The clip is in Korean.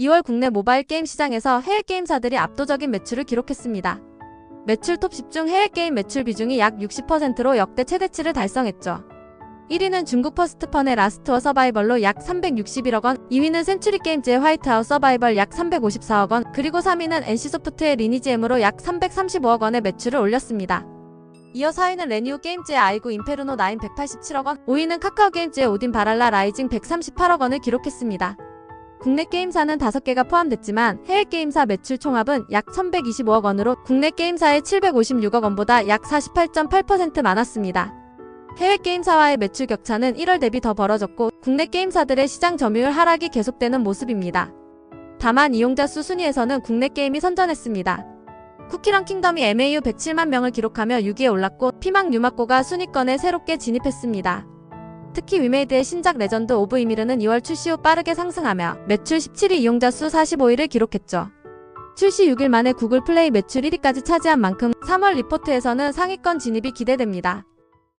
2월 국내 모바일 게임 시장에서 해외 게임사들이 압도적인 매출을 기록했습니다. 매출 톱 10중 해외 게임 매출 비중이 약 60%로 역대 최대치를 달성했죠. 1위는 중국 퍼스트펀의 라스트워 서바이벌로 약 361억 원, 2위는 센츄리 게임즈의 화이트하우스 서바이벌 약 354억 원, 그리고 3위는 NC소프트의 리니지엠으로 약 335억 원의 매출을 올렸습니다. 이어 4위는 레니오 게임즈의 아이고 인페르노 9 187억 원, 5위는 카카오 게임즈의 오딘 바랄라 라이징 138억 원을 기록했습니다. 국내 게임사는 5개가 포함됐지만 해외 게임사 매출 총합은 약 1125억 원으로 국내 게임사의 756억 원보다 약 48.8% 많았습니다. 해외 게임사와의 매출 격차는 1월 대비 더 벌어졌고 국내 게임사들의 시장 점유율 하락이 계속되는 모습입니다. 다만 이용자 수 순위에서는 국내 게임이 선전했습니다. 쿠키랑 킹덤이 MAU 107만 명을 기록하며 6위에 올랐고 피망 뉴마코가 순위권에 새롭게 진입했습니다. 특히 위메이드의 신작 레전드 오브 이미르는 2월 출시 후 빠르게 상승하며 매출 17위 이용자 수 45위를 기록했죠. 출시 6일 만에 구글 플레이 매출 1위까지 차지한 만큼 3월 리포트에서는 상위권 진입이 기대됩니다.